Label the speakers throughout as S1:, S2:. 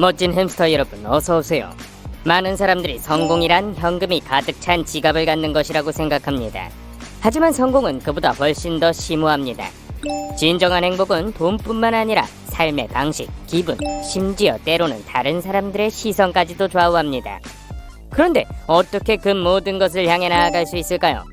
S1: 멋진 햄스터 여러분 어서 오세요. 많은 사람들이 성공이란 현금이 가득 찬 지갑을 갖는 것이라고 생각합니다. 하지만 성공은 그보다 훨씬 더 심오합니다. 진정한 행복은 돈뿐만 아니라 삶의 방식, 기분, 심지어 때로는 다른 사람들의 시선까지도 좌우합니다. 그런데 어떻게 그 모든 것을 향해 나아갈 수 있을까요?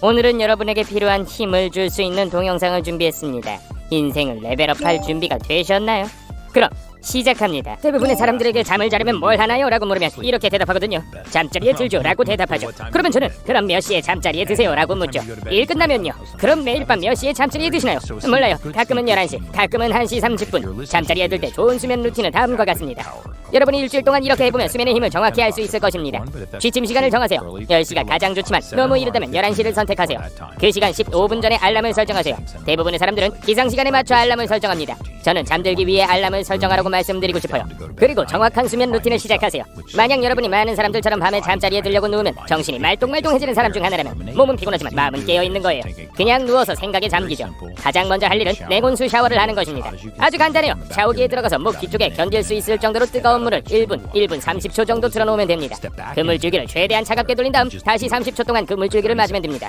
S1: 오늘은 여러분에게 필요한 힘을 줄 수 있는 동영상을 준비했습니다. 인생을 레벨업할 준비가 되셨나요? 그럼 시작합니다. 대부분의 사람들에게 잠을 자려면 뭘 하나요? 라고 물으면 이렇게 대답하거든요. 잠자리에 들죠. 라고 대답하죠. 그러면 저는 그럼 몇 시에 잠자리에 드세요? 라고 묻죠. 일 끝나면요. 그럼 매일 밤 몇 시에 잠자리에 드시나요? 몰라요. 가끔은 11시, 가끔은 1시 30분. 잠자리에 들 때 좋은 수면 루틴은 다음과 같습니다. 여러분이 일주일 동안 이렇게 해보면 수면의 힘을 정확히 알 수 있을 것입니다. 취침 시간을 정하세요. 10시가 가장 좋지만 너무 이르다면 11시를 선택하세요. 그 시간 15분 전에 알람을 설정하세요. 대부분의 사람들은 기상 시간에 맞춰 알람을 설정합니다. 저는 잠들기 위해 알람을 설정하라고 말씀드리고 싶어요. 그리고 정확한 수면 루틴을 시작하세요. 만약 여러분이 많은 사람들처럼 밤에 잠자리에 들려고 누우면 정신이 말똥말똥해지는 사람 중 하나라면 몸은 피곤하지만 마음은 깨어 있는 거예요. 그냥 누워서 생각에 잠기죠. 가장 먼저 할 일은 냉온수 샤워를 하는 것입니다. 아주 간단해요. 샤워기에 들어가서 목 뒤쪽에 견딜 수 있을 정도로 뜨거운 물을 1분, 1분 30초 정도 틀어놓으면 됩니다. 그 물줄기를 최대한 차갑게 돌린 다음 다시 30초 동안 그 물줄기를 맞으면 됩니다.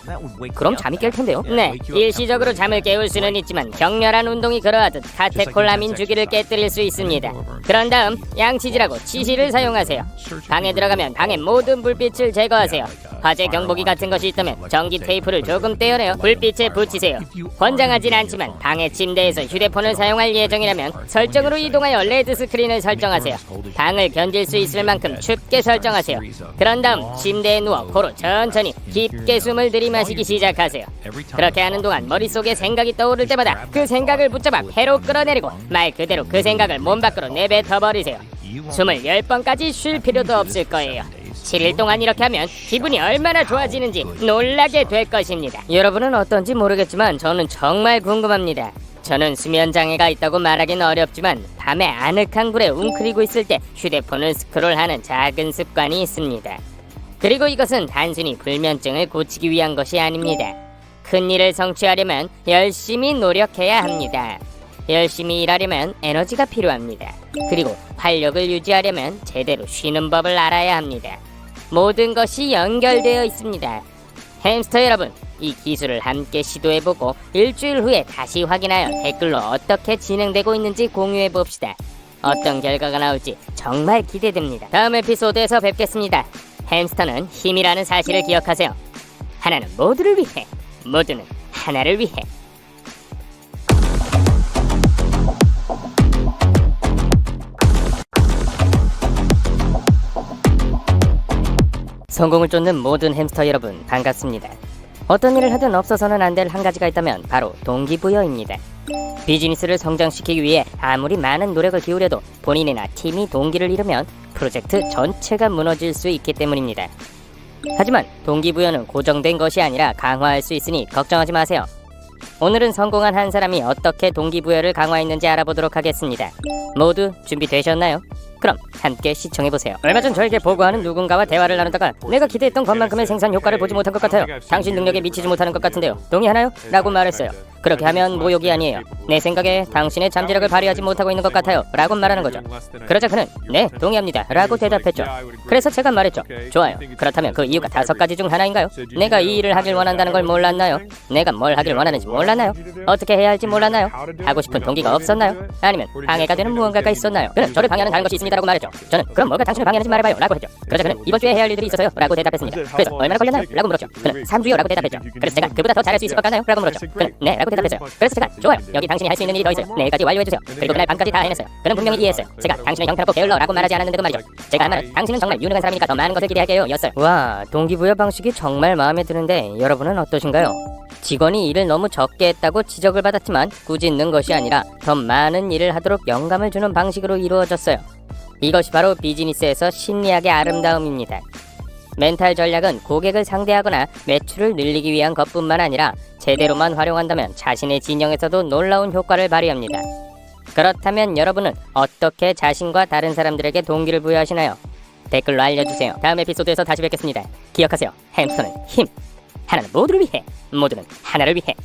S1: 그럼 잠이 깰 텐데요. 네, 일시적으로 잠을 깨울 수는 있지만 격렬한 운동이 그러하듯 카테콜라민 주기를 깨뜨릴 수 있습니다. 그런 다음 양치질하고 치실을 사용하세요. 방에 들어가면 방의 모든 불빛을 제거하세요. 화재 경보기 같은 것이 있다면 전기 테이프를 조금 떼어내어 불빛에 붙이세요. 권장하진 않지만 방의 침대에서 휴대폰을 사용할 예정이라면 설정으로 이동하여 레드 스크린을 설정하세요. 방을 견딜 수 있을 만큼 춥게 설정하세요. 그런 다음 침대에 누워 코로 천천히 깊게 숨을 들이마시기 시작하세요. 그렇게 하는 동안 머릿속에 생각이 떠오를 때마다 그 생각을 붙잡아 폐로 끌어내리고 말 그대로 그 생각을 몸 밖으로 내뱉어 버리세요. 숨을 10번까지 쉴 필요도 없을 거예요. 7일 동안 이렇게 하면 기분이 얼마나 좋아지는지 놀라게 될 것입니다. 여러분은 어떤지 모르겠지만 저는 정말 궁금합니다. 저는 수면 장애가 있다고 말하기는 어렵지만 밤에 아늑한 굴에 웅크리고 있을 때 휴대폰을 스크롤하는 작은 습관이 있습니다. 그리고 이것은 단순히 불면증을 고치기 위한 것이 아닙니다. 큰 일을 성취하려면 열심히 노력해야 합니다. 열심히 일하려면 에너지가 필요합니다. 그리고 활력을 유지하려면 제대로 쉬는 법을 알아야 합니다. 모든 것이 연결되어 있습니다. 햄스터 여러분, 이 기술을 함께 시도해보고 일주일 후에 다시 확인하여 댓글로 어떻게 진행되고 있는지 공유해 봅시다. 어떤 결과가 나올지 정말 기대됩니다. 다음 에피소드에서 뵙겠습니다. 햄스터는 힘이라는 사실을 기억하세요. 하나는 모두를 위해, 모두는 하나를 위해. 성공을 쫓는 모든 햄스터 여러분 반갑습니다. 어떤 일을 하든 없어서는 안 될 한 가지가 있다면 바로 동기부여입니다. 비즈니스를 성장시키기 위해 아무리 많은 노력을 기울여도 본인이나 팀이 동기를 잃으면 프로젝트 전체가 무너질 수 있기 때문입니다. 하지만 동기부여는 고정된 것이 아니라 강화할 수 있으니 걱정하지 마세요. 오늘은 성공한 한 사람이 어떻게 동기부여를 강화했는지 알아보도록 하겠습니다. 모두 준비되셨나요? 그럼 함께 시청해보세요. 얼마 전 저에게 보고하는 누군가와 대화를 나누다가 내가 기대했던 것만큼의 생산 효과를 보지 못한 것 같아요. 당신 능력에 미치지 못하는 것 같은데요. 동의하나요? 라고 말했어요. 그렇게 하면 모욕이 아니에요. 내 생각에 당신의 잠재력을 발휘하지 못하고 있는 것 같아요. 라고 말하는 거죠. 그러자 그는 네, 동의합니다. 라고 대답했죠. 그래서 제가 말했죠. 좋아요. 그렇다면 그 이유가 다섯 가지 중 하나인가요? 내가 이 일을 하길 원한다는 걸 몰랐나요? 내가 뭘 하길 원하는지 몰랐나요? 어떻게 해야 할지 몰랐나요? 하고 싶은 동기가 없었나요? 아니면 방해가 되는 무언가가 있었나요? 그는 저를 방해하는 다른 것이 있습니다라고 말했죠. 저는 그럼 뭐가 당신을 방해하는지 말해봐요. 라고 했죠. 그러자 그는 이번 주에 해야 할 일들이 있어서요. 라고 대답했습니다. 그래서 얼마나 걸렸나요? 라고 물었죠. 그는 3주요. 라고 대답했죠. 그래서 제가 그보다 더 잘할 수 있을 것 같나요? 라고 물었죠. 그는 네. 라고 대답했 어요. 그래서 제가 좋아요. 여기 당신이 할 수 있는 일이 더 있어요. 내일까지 완료해주세요. 그리고 그날 밤까지 다 해냈어요. 그는 분명히 이해했어요. 제가 당신의 형편없고 게을러 라고 말하지 않았는데도 말이죠. 제가 한 말은 당신은 정말 유능한 사람이니까 더 많은 것을 기대할게요. 였어요. 와, 동기부여 방식이 정말 마음에 드는데 여러분은 어떠신가요? 직원이 일을 너무 적게 했다고 지적을 받았지만 꾸짖는 것이 아니라 더 많은 일을 하도록 영감을 주는 방식으로 이루어졌어요. 이것이 바로 비즈니스에서 심리학의 아름다움입니다. 멘탈 전략은 고객을 상대하거나 매출을 늘리기 위한 것뿐만 아니라 제대로만 활용한다면 자신의 진영에서도 놀라운 효과를 발휘합니다. 그렇다면 여러분은 어떻게 자신과 다른 사람들에게 동기를 부여하시나요? 댓글로 알려주세요. 다음 에피소드에서 다시 뵙겠습니다. 기억하세요. 햄스터는 힘. 하나는 모두를 위해, 모두는 하나를 위해.